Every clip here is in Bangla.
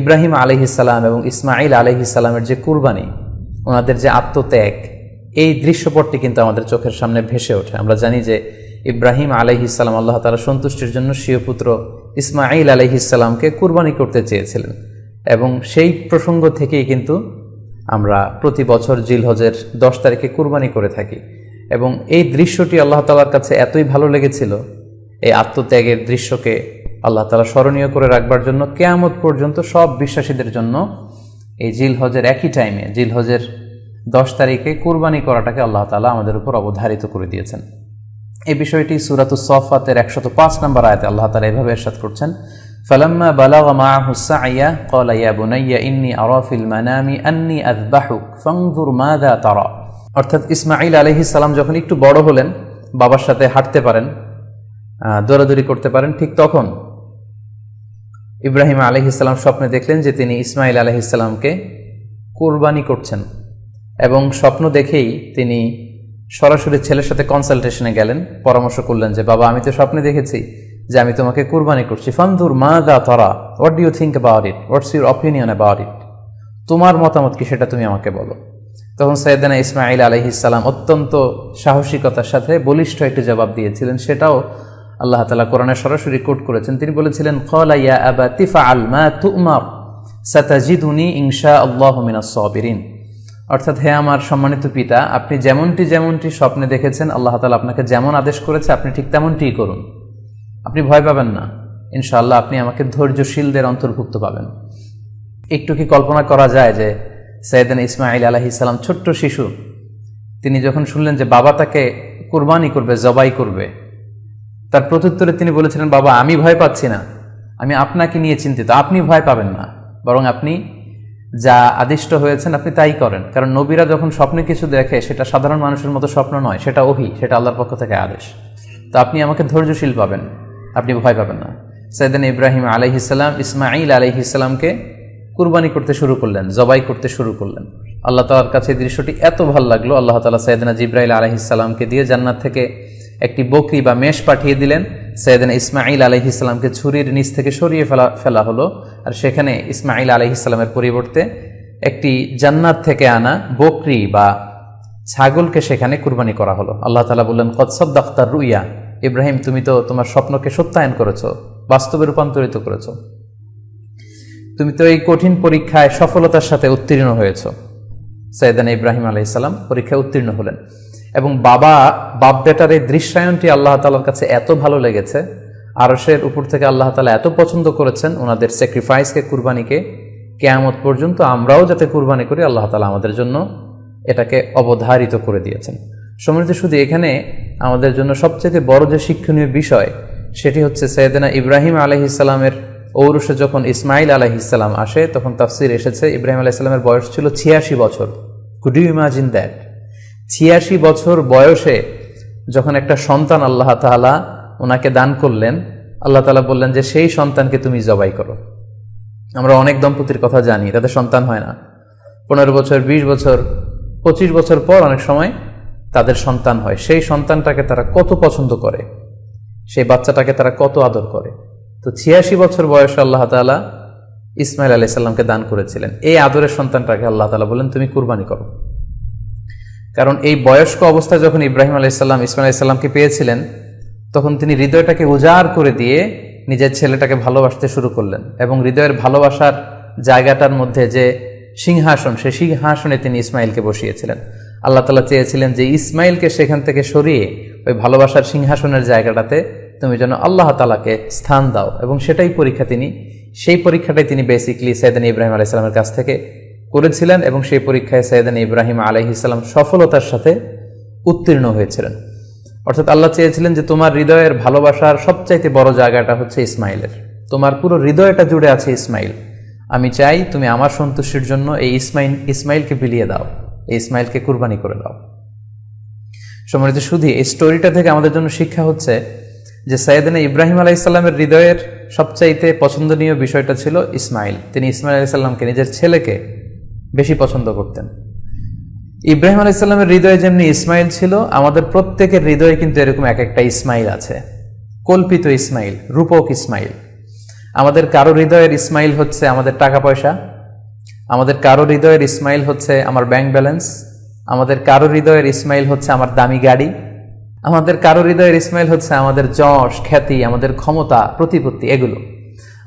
ইব্রাহিম আলহিসাল্লাম এবং ইসমাইল আলহিসাল্লামের যে কুরবানি, ওনাদের যে আত্মত্যাগ, এই দৃশ্যপটটি কিন্তু আমাদের চোখের সামনে ভেসে ওঠে। আমরা জানি যে ইব্রাহিম আলহিসাল্লাম আল্লাহ তালা সন্তুষ্টির জন্য স্বীয় পুত্র ইসমাইল আলহিসাল্লামকে কুরবানি করতে চেয়েছিলেন এবং সেই প্রসঙ্গ থেকেই কিন্তু আমরা প্রতি বছর জিলহজের দশ তারিখে কুরবানি করে থাকি এবং এই দৃশ্যটি আল্লাহ তালার কাছে এতই ভালো লেগেছিল, এই আত্মত্যাগের দৃশ্যকে আল্লাহ তালা স্মরণীয় করে রাখবার জন্য কেয়ামত পর্যন্ত সব বিশ্বাসীদের জন্য এই জিল হজের একই টাইমে জিল হজের দশ তারিখে কুরবানি করাটাকে আল্লাহ তালা আমাদের উপর অবধারিত করে দিয়েছেন। এই বিষয়টি সুরাতু সফাতের একশত পাঁচ নম্বর আয়তে আল্লাহ তালা এভাবে এরশাদ করছেন, ফালাম্মা বালাগা মাআহু সাইয়া ক্বালা ইয়া বুনাইয়া ইন্নী আরা ফিল মানামি আন্নী আযবাহুক ফানজুর মাযা তারা। অর্থাৎ ইসমাঈল আলাইহিস সালাম যখন একটু বড় হলেন, বাবার সাথে হাঁটতে পারেন দৌড়াদৌড়ি করতে পারেন, ঠিক তখন ইব্রাহিম আলহিসাল্লাম স্বপ্নে দেখলেন যে তিনি ইসমাইল আলহিসাল্লামকে কোরবানি করছেন এবং স্বপ্ন দেখেই তিনি সরাসরি ছেলের সাথে কনসালটেশনে গেলেন, পরামর্শ করলেন যে, বাবা, আমি তো স্বপ্নে দেখেছি যে আমি তোমাকে কুরবানি করছি। ফান্দুর মা দা তরা? What do you think about it what's your opinion about it তোমার মতামত কি সেটা তুমি আমাকে বলো। তখন সৈয়দানা ইসমাইল আলহিসাল্লাম অত্যন্ত সাহসিকতার সাথে বলিষ্ঠ একটি জবাব দিয়েছিলেন। সেটাও আল্লাহ তালা কোরআনে সরাসরি কোট করেছেন। তিনি বলেছিলেন কলা ইয়া আবা তিফা আল মা তুমার, সাতাজিদুনি ইনশা আল্লাহ সাবিরিন। অর্থাৎ, হে আমার সম্মানিত পিতা, আপনি যেমনটি যেমনটি স্বপ্নে দেখেছেন, আল্লাহ তালা আপনাকে যেমন আদেশ করেছে, আপনি ঠিক তেমনটিই করুন। আপনি ভয় পাবেন না। ইনশাআল্লাহ আপনি আমাকে ধৈর্যশীলদের অন্তর্ভুক্ত পাবেন। একটু কি কল্পনা করা যায় যে সৈয়দান ইসমাইল আলাহিসাল্লাম ছোট্ট শিশু, তিনি যখন শুনলেন যে বাবা তাকে কুরবানি করবে, জবাই করবে তার প্রত্যুত্তরে তিনি বলেছিলেন, বাবা, আমি ভয় পাচ্ছি না। আমি আপনাকে নিয়ে চিন্তিত। আপনি ভয় পাবেন না। বরং আপনি যা আদিষ্ট হয়েছেন, আপনি তাই করেন। কারণ নবীরা যখন স্বপ্নে কিছু দেখে, সেটা সাধারণ মানুষের মতো স্বপ্ন নয়, সেটা ওহি, সেটা আল্লাহর পক্ষ থেকে আদেশ। তো আপনি আমাকে ধৈর্যশীল পাবেন, আপনি ভয় পাবেন না। সৈয়দান ইব্রাহিম আলহিসাল্লাম ইসমাইল আলহিসাল্লামকে কুরবানি করতে শুরু করলেন, জবাই করতে শুরু করলেন। আল্লাহ তালার কাছে দৃশ্যটি এত ভালো লাগল, আল্লাহ তালা সৈয়দনা জিব্রাইল আলহিসাল্লামকে দিয়ে জান্নাত থেকে একটি বকরি বা মেষ পাঠিয়ে দিলেন। সৈয়দনা ইসমাইল আলহিসাল্লামকে ছুরির নিচ থেকে সরিয়ে ফেলা ফেলা হলো। আর সেখানে ইসমাইল আলহিসাল্লামের পরিবর্তে একটি জান্নাত থেকে আনা বকরি বা ছাগলকে সেখানে কুরবানি করা হলো। আল্লাহ তালা বললেন কৎসব দাক্তার রুইয়া। ইব্রাহিম, তুমি তো তোমার স্বপ্নকে সত্যায়ন করেছ, বাস্তবে রূপান্তরিত করেছ। তুমি তো এই কঠিন পরীক্ষায় সফলতার সাথে উত্তীর্ণ হয়েছ। সৈয়দান ইব্রাহিম আলাইসাল্লাম পরীক্ষায় উত্তীর্ণ হলেন। এবং বাবা বাপ বেটার এই দৃশ্যায়নটি আল্লাহ তালার কাছে এত ভালো লেগেছে। আরসের উপর থেকে আল্লাহ তালা এত পছন্দ করেছেন ওনাদের স্যাক্রিফাইসকে কুরবানিকে। কেয়ামত পর্যন্ত আমরাও যাতে কুরবানি করি, আল্লাহ তালা আমাদের জন্য এটাকে অবধারিত করে দিয়েছেন। সমৃদ্ধ, শুধু এখানে আমাদের জন্য সবচেয়ে বড় যে শিক্ষণীয় বিষয়, সেটি হচ্ছে সৈয়দনা ইব্রাহিম আলহিসাল্লামের ঔরসে যখন ইসমাইল আলহিসাল্লাম আসে, তখন তাফসির এসেছে। ইব্রাহিম আলাইসাল্লামের বয়স ছিল ছিয়াশি বছর। কুড ইউ ইমাজিন দ্যাট ছিয়াশি বছর বয়সে যখন একটা সন্তান আল্লাহ তালা ওনাকে দান করলেন, আল্লাহ তালা বললেন যে, সেই সন্তানকে তুমি জবাই করো। আমরা অনেক দম্পতির কথা জানি, তাদের সন্তান হয় না। পনেরো বছর, বিশ বছর, পঁচিশ বছর পর অনেক সময় তাদের সন্তান হয়। সেই সন্তানটাকে তারা কত পছন্দ করে, সেই বাচ্চাটাকে তারা কত আদর করে। তো ছিয়াশি বছর বয়সে আল্লাহ তালা ইসমাইল আলি সাল্লামকে দান করেছিলেন। এই আদরের সন্তানটাকে আল্লাহ তালা বলেন তুমি কুরবানি করো। কারণ এই বয়স্ক অবস্থায় যখন ইব্রাহিম আলাইসাল্লাম ইসমাইল আলাইসাল্লামকে পেয়েছিলেন, তখন তিনি হৃদয়টাকে উজাড় করে দিয়ে নিজের ছেলেটাকে ভালোবাসতে শুরু করলেন এবং হৃদয়ের ভালোবাসার জায়গাটার মধ্যে যে সিংহাসন, সেই সিংহাসনে তিনি ইসমাইলকে বসিয়েছিলেন। আল্লাহ তালা চেয়েছিলেন যে ইসমাইলকে সেখান থেকে সরিয়ে ওই ভালোবাসার সিংহাসনের জায়গাটাতে তুমি যেন আল্লাহ তালাকে স্থান দাও। এবং সেটাই পরীক্ষা তিনি, সেই পরীক্ষাটাই তিনি বেসিকলি সৈয়দান ইব্রাহিম আলাইসালামের কাছ থেকে করেছিলেন এবং সেই পরীক্ষায় সৈয়দান ইব্রাহিম আলাইহিসাল্লাম সফলতার সাথে উত্তীর্ণ হয়েছিলেন। অর্থাৎ আল্লাহ চেয়েছিলেন যে তোমার হৃদয়ের ভালোবাসার সবচাইতে বড় জায়গাটা হচ্ছে ইসমাইলের। তোমার পুরো হৃদয়টা জুড়ে আছে ইসমাইল। আমি চাই তুমি আমার সন্তুষ্টির জন্য এই ইসমাইল, ইসমাইলকে বিলিয়ে দাও। এই ইসমাইলকে কুরবানি করে দাও। সম্মানিত শুধু এই স্টোরিটা থেকে আমাদের জন্য শিক্ষা হচ্ছে যে সৈয়দিনা ইব্রাহিম আলাইসাল্লামের হৃদয়ের সবচাইতে পছন্দনীয় বিষয়টা ছিল ইসমাইল। তিনি ইসমাইল আলাইসাল্লামকে নিজের ছেলেকে বেশি পছন্দ করতেন। ইব্রাহিম আলাইসাল্লামের হৃদয়ে যেমনি ইসমাইল ছিল, আমাদের প্রত্যেকের হৃদয়ে কিন্তু এরকম এক একটা ইসমাইল আছে। কল্পিত ইসমাইল, রূপক ইসমাইল। আমাদের কারও হৃদয়ের ইসমাইল হচ্ছে আমাদের টাকা পয়সা। আমাদের কারও হৃদয়ের ইসমাইল হচ্ছে আমার ব্যাংক ব্যালেন্স। আমাদের কারও হৃদয়ের ইসমাইল হচ্ছে আমার দামি গাড়ি। আমাদের কারও হৃদয়ের ইসমাইল হচ্ছে আমাদের যশ, খ্যাতি, আমাদের ক্ষমতা, প্রতিপত্তি, এগুলো।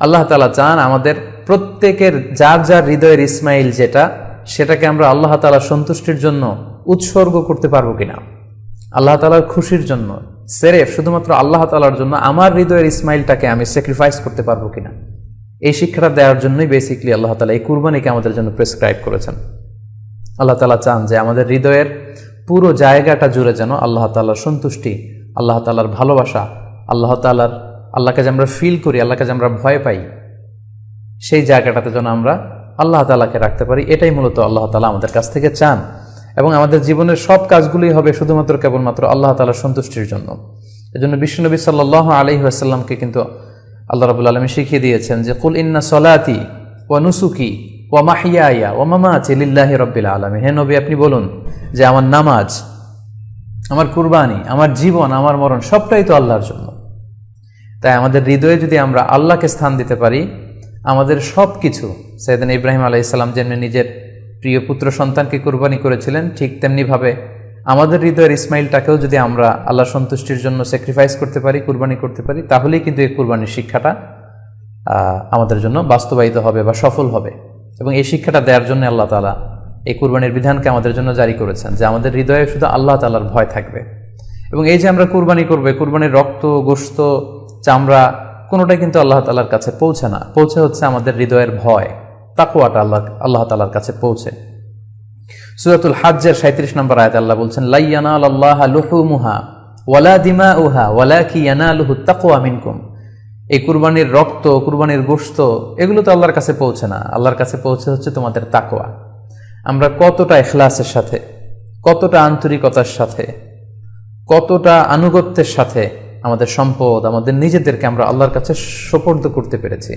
আল্লাহ তালা চান আমাদের প্রত্যেকের যার যার হৃদয়ের ইসমাইল যেটা, সেটাকে আমরা আল্লাহ তালা সন্তুষ্টির জন্য উৎসর্গ করতে পারব কিনা। আল্লাহ তালার খুশির জন্য, সেরেফ শুধুমাত্র আল্লাহ তালার জন্য আমার হৃদয়ের ইসমাইলটাকে আমি স্যাক্রিফাইস করতে পারব কিনা। এই শিক্ষাটা দেওয়ার জন্যই বেসিকলি আল্লাহ তালা এই কুরবানিকে আমাদের জন্য প্রেসক্রাইব করেছেন। আল্লাহ তালা চান যে আমাদের হৃদয়ের পুরো জায়গাটা জুড়ে যেন আল্লাহ তালার সন্তুষ্টি, আল্লাহ তালার ভালোবাসা, আল্লাহ তালার আল্লাহকে যে আমরা ফিল করি, আল্লাহকে যে আমরা ভয় পাই, সেই জায়গাটাতে যেন আমরা আল্লাহ তালাকে রাখতে পারি, এটাই মূলত আল্লাহ তালা আমাদের কাছ থেকে চান। এবং আমাদের জীবনের সব কাজগুলোই হবে শুধুমাত্র কেবলমাত্র আল্লাহ তালার সন্তুষ্টির জন্য। এজন্য বিশ্বনবী সাল্লাহ আলহি আসাল্লামকে কিন্তু আল্লাহ রাবুল আলমী শিখিয়ে দিয়েছেন যে, কুল ইন্না সলাতি ও নুসুকি ও মাহিয়া ও মামা চিল্লাহ রব্বিল আলমী হে নবী, আপনি বলুন যে, আমার নামাজ, আমার কুরবানি, আমার জীবন, আমার মরণ সবটাই তো আল্লাহর জন্য। তাই আমাদের হৃদয়ে যদি আমরা আল্লাহকে স্থান দিতে পারি, আমাদের সব কিছু সৈয়দিন ইব্রাহিম আলাইসাল্লাম যেমনি নিজের প্রিয় পুত্র সন্তানকে কুরবানি করেছিলেন, ঠিক তেমনিভাবে আমাদের হৃদয়ের ইসমাইলটাকেও যদি আমরা আল্লাহ সন্তুষ্টির জন্য স্যাক্রিফাইস করতে পারি, কুরবানি করতে পারি, তাহলেই কিন্তু এই কুরবানির শিক্ষাটা আমাদের জন্য বাস্তবায়িত হবে বা সফল হবে। এবং এই শিক্ষাটা দেওয়ার জন্য আল্লাহ তালা এই কুরবানির বিধানকে আমাদের জন্য জারি করেছেন, যে আমাদের হৃদয়ে শুধু আল্লাহ তালার ভয় থাকবে। এবং এই যে আমরা কুরবানি করবে কুরবানির রক্ত গোস্ত চামড়া কোনোটাই কিন্তু আল্লাহ তালার কাছে পৌঁছে না। পৌঁছে হচ্ছে আমাদের হৃদয়ের ভয়। তাকুয়াটা আল্লাহ আল্লাহ তালার কাছে পৌঁছে। সুরাতুল হাজ্জের সাঁত্রিশ নম্বর আয়ত আল্লাহ বলছেন লাইয়ানা আল্লাহ লুহুমুহা ওয়ালা দিমা উহা ওয়ালা কি ইয়ানা লুহু তাকুয়া মিনকুম। এই কুরবানির রক্ত, কুরবানির গোস্ত এগুলো তো আল্লাহর কাছে পৌঁছে না। আল্লাহর কাছে পৌঁছে হচ্ছে তোমাদের তাকোয়া আমরা কতটা এখলাসের সাথে, কতটা আন্তরিকতার সাথে, কতটা আনুগত্যের সাথে আমাদের সম্পদ, আমাদের নিজেদেরকে আমরা আল্লাহর কাছে সোপর্দ করতে পেরেছি।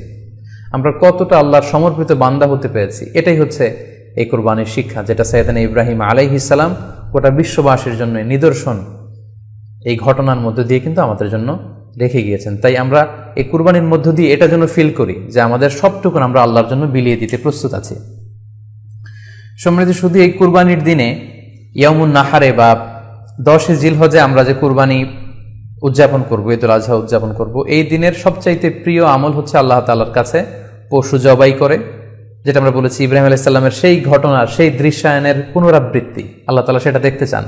আমরা কতটা আল্লাহর সমর্পিত বান্দা হতে পেরেছি, এটাই হচ্ছে এই কোরবানির শিক্ষা, যেটা সৈয়দান ইব্রাহিম আলাইহিসাল্লাম গোটা বিশ্ববাসীর জন্য নিদর্শন। এই ঘটনার মধ্য দিয়ে কিন্তু আমাদের জন্য রেখে গিয়েছেন। তাই আমরা এই কুরবানির মধ্য দিয়ে এটা যেন ফিল করি, যে আমাদের সবটুকুন আমরা আল্লাহর জন্য বিলিয়ে দিতে প্রস্তুত আছি। সমৃদ্ধি শুধু এই কুরবানির দিনে ইয়ামুন নাহারে বা দশে জিলহজে আমরা যে কুরবানি উদযাপন করব ঈদুল আজহা উদযাপন করব। এই দিনের সবচাইতে প্রিয় আমল হচ্ছে আল্লাহ তালার কাছে পশু জবাই করে, যেটা আমরা বলেছি ইব্রাহিম আলাইসাল্লামের সেই ঘটনার সেই দৃশ্যায়নের পুনরাবৃত্তি। আল্লাহ তালা সেটা দেখতে চান।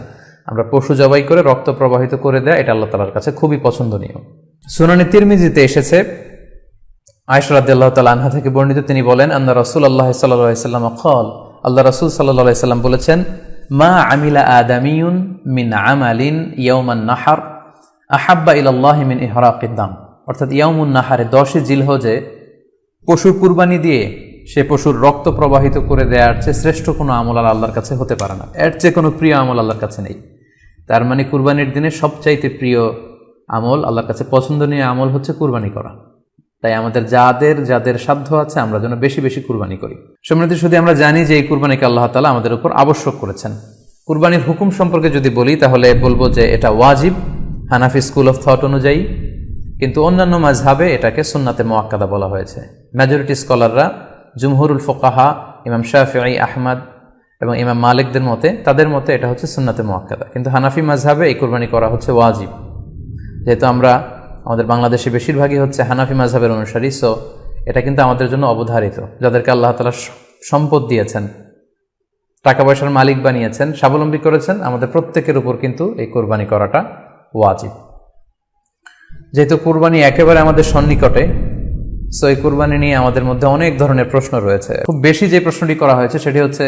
আমরা পশু জবাই করে রক্ত প্রবাহিত করে দেয়, এটা আল্লাহ তালার কাছে খুবই পছন্দনীয়। সুনানি তিরমিজিতে এসেছে আয়সরাদ আল্লাহ তালা আনহা থেকে বর্ণিত, তিনি বলেন, আন্না রসুল আল্লাহ সাল্লাম কল আল্লাহ রসুল সাল্লাহ সাল্লাম বলেছেন, মা আমিলা আদামিউন মিন আমালিন ইয়ৌমান নাহার আহাব্বা ইল্লাহ মিন ইহরাকিদ্দাম অর্থাৎ ইয়ামুন নাহারে দশে জিলহজে পশুর কুরবানি দিয়ে সে পশুর রক্ত প্রবাহিত করে দেওয়ার চেয়ে শ্রেষ্ঠ কোনো আমল আল্লাহর কাছে হতে পারে না। এর চেয়ে কোনো প্রিয় আমল আল্লাহর কাছে নেই। তার মানে কুরবানির দিনে সবচাইতে প্রিয় আমল আল্লাহর কাছে পছন্দনীয় আমল হচ্ছে কুরবানি করা। তাই আমাদের যাদের যাদের সাধ্য আছে, আমরা যেন বেশি বেশি কুরবানি করি। সমৃদ্ধি শুধু আমরা জানি যে এই কুরবানিকে আল্লাহ তালা আমাদের উপর আবশ্যক করেছেন। কুরবানির হুকুম সম্পর্কে যদি বলি, তাহলে বলব যে এটা ওয়াজিব। হানাফি স্কুল অফ থট অনুযায়ী, কিন্তু অন্যান্য মাঝহাবে এটাকে সুন্নাতে মোয়াক্কাদা বলা হয়েছে। মেজরিটি স্কলাররা, জুমহুরুল ফোকাহা, ইমাম শাহি আহমদ এবং ইমাম মালিকদের মতে, তাদের মতে এটা হচ্ছে সুন্নাতে মোয়াক্কাদা কিন্তু হানাফি মাঝহাবে এই কুরবানি করা হচ্ছে ওয়াজিব। যেহেতু আমরা, আমাদের বাংলাদেশে বেশিরভাগই হচ্ছে হানাফি মাঝহাবের অনুসারী, সো এটা কিন্তু আমাদের জন্য অবধারিত। যাদেরকে আল্লাহ তালা সম্পদ দিয়েছেন, টাকা পয়সার মালিক বানিয়েছেন, স্বাবলম্বী করেছেন, আমাদের প্রত্যেকের উপর কিন্তু এই কোরবানি করাটা ওয়াজিব। যেহেতু কুরবানি একেবারে আমাদের সন্নিকটে সো এই কুরবানি নিয়ে আমাদের মধ্যে অনেক ধরনের প্রশ্ন রয়েছে। খুব বেশি যে প্রশ্নটি করা হয়েছে সেটি হচ্ছে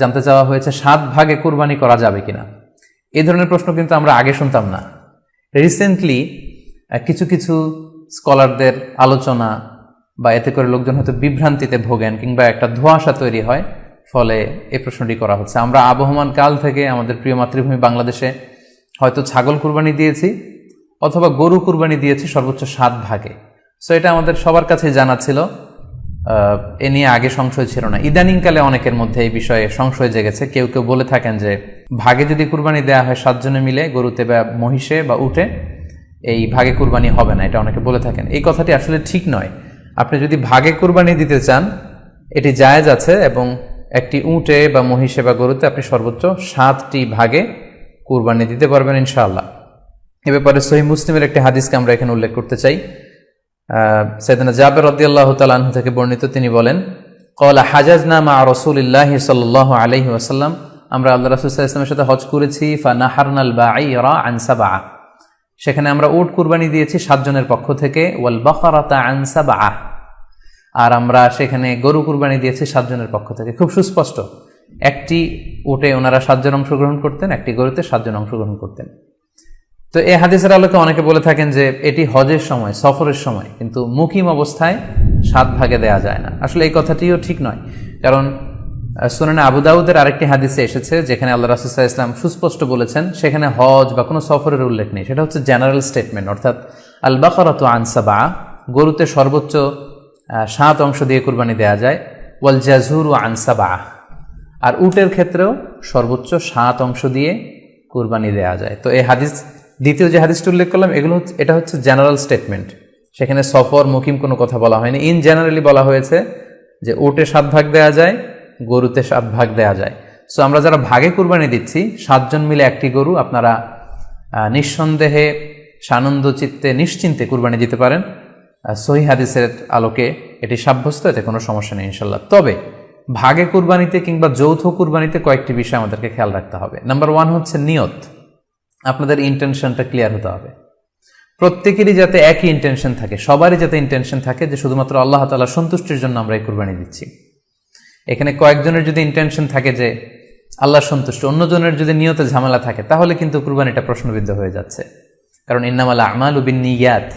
জানতে চাওয়া হয়েছে সাত ভাগে কুরবানি করা যাবে কিনা। এই ধরনের প্রশ্ন কিন্তু আমরা আগে শুনতাম না। রিসেন্টলি কিছু কিছু স্কলারদের আলোচনা বা এতে করে লোকজন হয়তো বিভ্রান্তিতে ভোগেন কিংবা একটা ধোঁয়াশা তৈরি হয়, ফলে এই প্রশ্নটি করা হচ্ছে। আমরা আবহমান কাল থেকে আমাদের প্রিয় মাতৃভূমি বাংলাদেশে হয়তো ছাগল কুরবানি দিয়েছি, অথবা গরু কুরবানি দিয়েছি, সর্বোচ্চ সাত ভাগে। সো এটা আমাদের সবার কাছে জানা ছিল। এ নিয়ে আগে সংশয় ছিল না। ইদানিংকালে অনেকের মধ্যে এই বিষয়ে সংশয় জেগেছে। কেউ কেউ বলে থাকেন যে, ভাগে যদি কুরবানি দেওয়া হয় সাতজনে মিলে, গরুতে বা মহিষে বা উঠে, এই ভাগে কুরবানি হবে না, এটা অনেকে বলে থাকেন। এই কথাটি আসলে ঠিক নয়। আপনি যদি ভাগে কুরবানি দিতে চান, এটি জায়েজ আছে এবং একটি উঁটে বা মহিষে বা গরুতে আপনি সর্বোচ্চ সাতটি ভাগে কুরবানি দিতে পারবেন ইনশাআল্লাহ। এ ব্যাপারে সহি মুসলিমের একটি হাদিসকে আমরা এখানে উল্লেখ করতে চাই। সৈদানা জাবের রদিয়াল্লাহ তালাহ থেকে বর্ণিত তিনি বলেন, কলা হাজাজ নামা রসুলিল্লাহ সাল্লাহ আলহি ওয়াসাল্লাম, আমরা আল্লাহ রসুল্লাহ ইসলামের সাথে হজ করেছি ফা নাহারনাল বা আনসাবা সেখানে আমরা উট কুরবানি দিয়েছি সাতজনের পক্ষ থেকে, ওয়াল বখরাতা আনসাবা আর আমরা সেখানে গরু কুরবানি দিয়েছি সাতজনের পক্ষ থেকে। খুব সুস্পষ্ট। একটি উটে ওনারা সাতজন অংশগ্রহণ করতেন, একটি গরুতে সাতজন অংশগ্রহণ করতেন। তো এই হাদিসের আলোকে অনেকে বলে থাকেন যে এটি হজের সময়, সফরের সময়, কিন্তু মুকিম অবস্থায় সাত ভাগে দেয়া যায় না। আসলে এই কথাটিও ঠিক নয়, কারণ সুনানে আবু দাউদের আরেকটি হাদিসে এসেছে, যেখানে আল্লাহ রাসুসাহ ইসলাম সুস্পষ্ট বলেছেন, সেখানে হজ বা কোনো সফরের উল্লেখ নেই। সেটা হচ্ছে জেনারেল স্টেটমেন্ট, অর্থাৎ আল বাকারত আনসাবা গরুতে সর্বোচ্চ সাত অংশ দিয়ে কুরবানি দেয়া যায় ওয়াল জাজুর ও আনসাবা আর উটের ক্ষেত্রেও সর্বোচ্চ সাত অংশ দিয়ে কুরবানি দেওয়া যায়। তো এই হাদিস, দ্বিতীয় যে হাদিসটি উল্লেখ করলাম, এগুলো এটা হচ্ছে জেনারেল স্টেটমেন্ট। সেখানে সফর, মুকিম কোনো কথা বলা হয়নি। ইন জেনারেলি বলা হয়েছে যে উটে সাত ভাগ দেয়া যায়, গরুতে সাত ভাগ দেয়া যায়। সো আমরা যারা ভাগে কুরবানি দিচ্ছি, সাতজন মিলে একটি গরু আপনারা নিঃসন্দেহে সানন্দ চিত্তে, নিশ্চিন্তে কুরবানি দিতে পারেন। সহি হাদিসের আলোকে এটি সাব্যস্ত, এতে কোনো সমস্যা নেই ইনশাল্লাহ। তবে ভাগে কুরবানিতে কিংবা যৌথ কুরবানিতে কয়েকটি বিষয় আমাদেরকে খেয়াল রাখতে হবে। নাম্বার ওয়ান হচ্ছে নিয়ত। আপনাদের ইন্টেনশনটা ক্লিয়ার হতে হবে। প্রত্যেকেরই যাতে একই ইন্টেনশন থাকে, সবারই যাতে ইন্টেনশন থাকে যে শুধুমাত্র আল্লাহ তালা সন্তুষ্টির জন্য আমরা এই কুরবানি দিচ্ছি। এখানে কয়েকজনের যদি ইন্টেনশন থাকে যে আল্লাহ সন্তুষ্ট, অন্যজনের যদি নিয়তে ঝামেলা থাকে, তাহলে কিন্তু কুরবানিটা প্রশ্নবিদ্ধ হয়ে যাচ্ছে। কারণ ইন্নামাল আমাল বিন্নিয়াত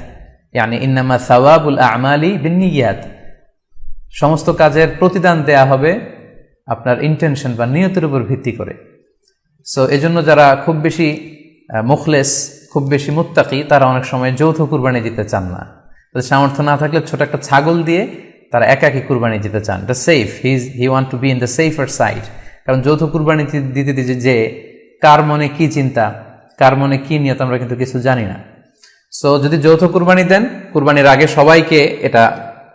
ইয়ানি ইন্নামা সাওয়াবুল আমালি বিন্নিয়াত সমস্ত কাজের প্রতিদান দেয়া হবে আপনার ইন্টেনশন বা নিয়তের উপর ভিত্তি করে। সো এজন্য যারা খুব বেশি মুখলেস, খুব বেশি মুত্তাকি, তারা অনেক সময় যৌথ কুরবানি দিতে চান না। তাদের সামর্থ্য না থাকলে ছোট একটা ছাগল দিয়ে তারা একাকি কুরবানি দিতে চান। The safe his he want to be in the safer side কারণ যৌথ কুরবানি দিতে দিতে যে কার মনে কি চিন্তা, কার মনে কি নিয়ত, আমরা কিন্তু কিছু জানি না। সো যদি যৌথ কুরবানি দেন, কুরবানির আগে সবাইকে এটা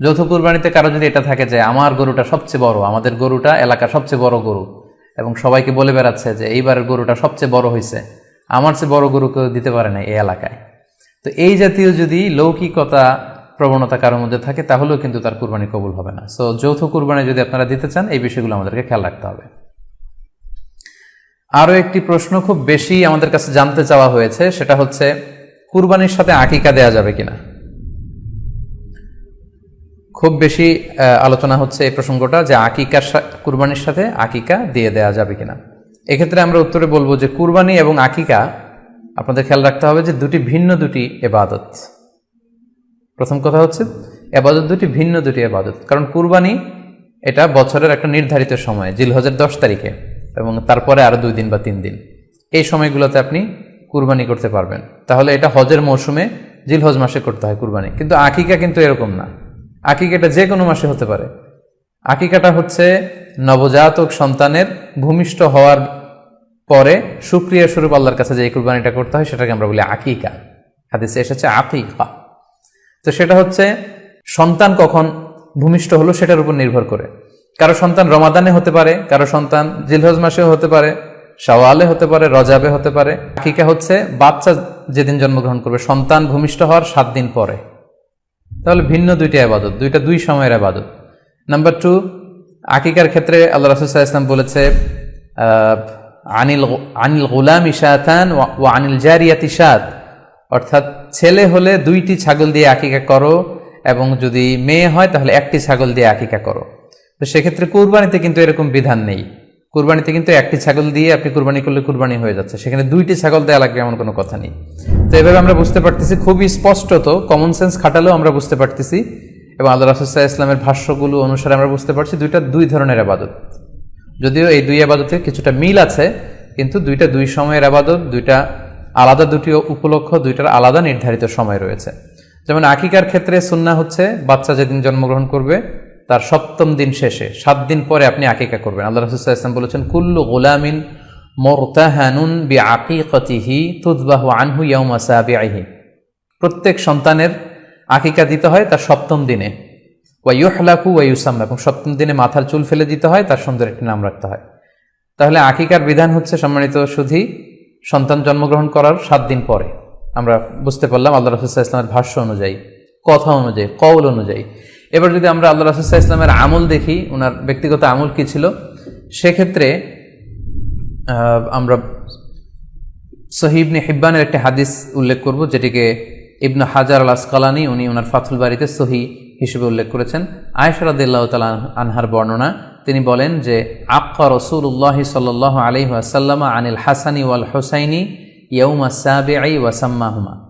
যৌথ কুরবানিতে কারও যদি এটা থাকে যে আমার গরুটা সবচেয়ে বড়, আমাদের গরুটা এলাকার সবচেয়ে বড় গরু, এবং সবাইকে বলে বেড়াচ্ছে যে এইবারের গরুটা সবচেয়ে বড় হয়েছে আমার চেয়ে বড় গরু কেউ দিতে পারে না এই এলাকায়। তো এই জাতীয় যদি লৌকিকতা প্রবণতা কারোর মধ্যে থাকে, তাহলেও কিন্তু তার কুরবানি কবুল হবে না। সো যৌথ কুরবানি যদি আপনারা দিতে চান, এই বিষয়গুলো আমাদেরকে খেয়াল রাখতে হবে। আরও একটি প্রশ্ন খুব বেশি আমাদের কাছে জানতে চাওয়া হয়েছে, সেটা হচ্ছে, কুরবানির সাথে আকিকা দেয়া যাবে কিনা? খুব বেশি আলোচনা হচ্ছে এই প্রসঙ্গটা যে আকিকার কুরবানির সাথে আকিকা দিয়ে দেয়া যাবে কিনা। এক্ষেত্রে আমরা উত্তরে বলব যে কুরবানি এবং আকিকা, আপনাদের খেয়াল রাখতে হবে যে দুটি ভিন্ন দুটি এবাদত। প্রথম কথা হচ্ছে, এবাদত দুটি ভিন্ন দুটি এবাদত। কারণ কুরবানি এটা বছরের একটা নির্ধারিত সময়, জিলহজের দশ তারিখে এবং তারপরে আরও দুই দিন বা তিন দিন। এই সময়গুলোতে আপনি কুরবানি করতে পারবেন। তাহলে এটা হজের মৌসুমে জিলহজ মাসে করতে হয় কুরবানি। কিন্তু আকিকা কিন্তু এরকম না। আকিকাটা যে কোনো মাসে হতে পারে। আকিকাটা হচ্ছে নবজাতক সন্তানের ভূমিষ্ঠ হওয়ার পরে সুক্রিয়া স্বরূপ আল্লাহর কাছে যে কুরবানিটা করতে হয়, সেটাকে আমরা বলি আকিকা। হাদিসে এসেছে আকিকা। তো সেটা হচ্ছে সন্তান কখন ভূমিষ্ঠ হলো সেটার উপর নির্ভর করে। কারও সন্তান রমাদানে হতে পারে, কারও সন্তান জিলহজ মাসেও হতে পারে, শাওয়ালে হতে পারে, রজাবে হতে পারে। আকিকা হচ্ছে বাচ্চা যেদিন জন্মগ্রহণ করবে, সন্তান ভূমিষ্ঠ হওয়ার সাত দিন পরে। তাহলে ভিন্ন দুইটা আবাদত, দুইটা দুই সময়ের আবাদত। নাম্বার টু আকিকার ক্ষেত্রে আল্লাহ রাসুল্লাহ ইসলাম বলেছে আনিল আনিল গুলাম ইশাতান ও আনিল জারিয়াত ইশাত অর্থাৎ ছেলে হলে দুইটি ছাগল দিয়ে আকিকা করো এবং যদি মেয়ে হয় তাহলে একটি ছাগল দিয়ে আকিকা করো। তো সেক্ষেত্রে কুরবানিতে কিন্তু এরকম বিধান নেই। কুরবানিতে কিন্তু একটি ছাগল দিয়ে আপনি কুরবানি করলে কুরবানি হয়ে যাচ্ছে। সেখানে দুইটি ছাগল দেওয়া লাগবে এমন কোনো কথা নেই। তো এভাবে আমরা বুঝতে পারতেছি, খুবই স্পষ্টত কমন সেন্স খাটালেও আমরা বুঝতে পারতেছি এবং আল্লাহ রাসুল্লাহ ইসলামের ভাষ্যগুলো অনুসারে আমরা বুঝতে পারছি দুইটা দুই ধরনের আবাদত। যদিও এই দুই আবাদতে কিছুটা মিল আছে, কিন্তু দুইটা দুই সময়ের আবাদত, দুইটা আলাদা দুটি উপলক্ষ, দুইটার আলাদা নির্ধারিত সময় রয়েছে। যেমন আকিকার ক্ষেত্রে সুন্না হচ্ছে, বাচ্চা যেদিন জন্মগ্রহণ করবে তার সপ্তম দিন শেষে, সাত দিন পরে আপনি আকিকা করবেন। আল্লাহ রসুল্লাহ ইসলাম বলেছেন, কুল্লু গোলামিন মোরতাহানুন বি আকিকতিহি তুদবাহু আনহু ইয়াউমা সাবিআহি প্রত্যেক সন্তানের আকিকা দিতে হয় তার সপ্তম দিনে। ওয়াইহলাকু ওয়াইউসাম এবং সপ্তম দিনে মাথার চুল ফেলে দিতে হয়, তার সুন্দর একটি নাম রাখতে হয়। তাহলে আকিকার বিধান হচ্ছে সম্মানিত সুধী, সন্তান জন্মগ্রহণ করার সাত দিন পরে। আমরা বুঝতে পারলাম আল্লাহ রসুল্লাহ ইসলামের ভাষ্য অনুযায়ী, কথা অনুযায়ী কৌল অনুযায়ী। এবার যদি আমরা আল্লাহ রসুল্লাহ ইসলামের আমল দেখি ওনার ব্যক্তিগত আমল কি ছিল? সেক্ষেত্রে আমরা সহিবনে হিব্বানের একটি হাদিস উল্লেখ করব, যেটিকে ইবনু হাজার আল আসকালানি উনি ওনার ফাথুল বাড়িতে সহি হিসেবে উল্লেখ করেছেন। আয়সরাদিল্লাহ তালা আনহার বর্ণনা, তিনি বলেন যে, আক্কা রসুল্লাহ সাল আলি আসাল্লামা আনিল হাসানি ওয়াল হোসাইনি ইয়ৌমা সাবে আই ওয়াসাম্মাহুমা।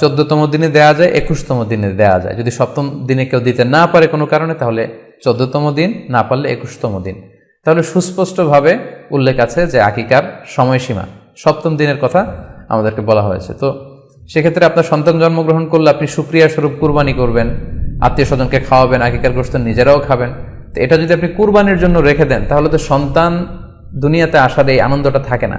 চোদ্দতম দিনে দেয়া যায়, একুশতম দিনে দেয়া যায়। যদি সপ্তম দিনে কেউ দিতে না পারে কোনো কারণে, তাহলে চোদ্দতম দিন না পারলে একুশতম দিন। তাহলে সুস্পষ্টভাবে উল্লেখ আছে যে আকিকার সময়সীমা। সপ্তম দিনের কথা আমাদেরকে বলা হয়েছে। তো সেক্ষেত্রে আপনার সন্তান জন্মগ্রহণ করলে আপনি সুক্রিয়া স্বরূপ কুরবানি করবেন, আত্মীয় স্বজনকে খাওয়াবেন, আকিকার গোস্ত নিজেরাও খাবেন। তো এটা যদি আপনি কুরবানির জন্য রেখে দেন, তাহলে তো সন্তান দুনিয়াতে আসার এই আনন্দটা থাকে না।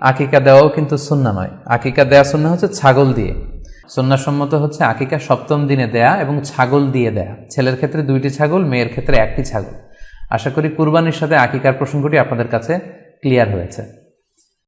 আকিকা দেওয়াও কিন্তু সুন্না নয়। আকিকা দেয়া সুন্না হচ্ছে ছাগল দিয়ে। সুন্নাসম্মত হচ্ছে আকিকা সপ্তম দিনে দেয়া এবং ছাগল দিয়ে দেয়া। ছেলের ক্ষেত্রে দুইটি ছাগল, মেয়ের ক্ষেত্রে একটি ছাগল। আশা করি কুরবানির সাথে আকিকার প্রসঙ্গটি আপনাদের কাছে ক্লিয়ার হয়েছে।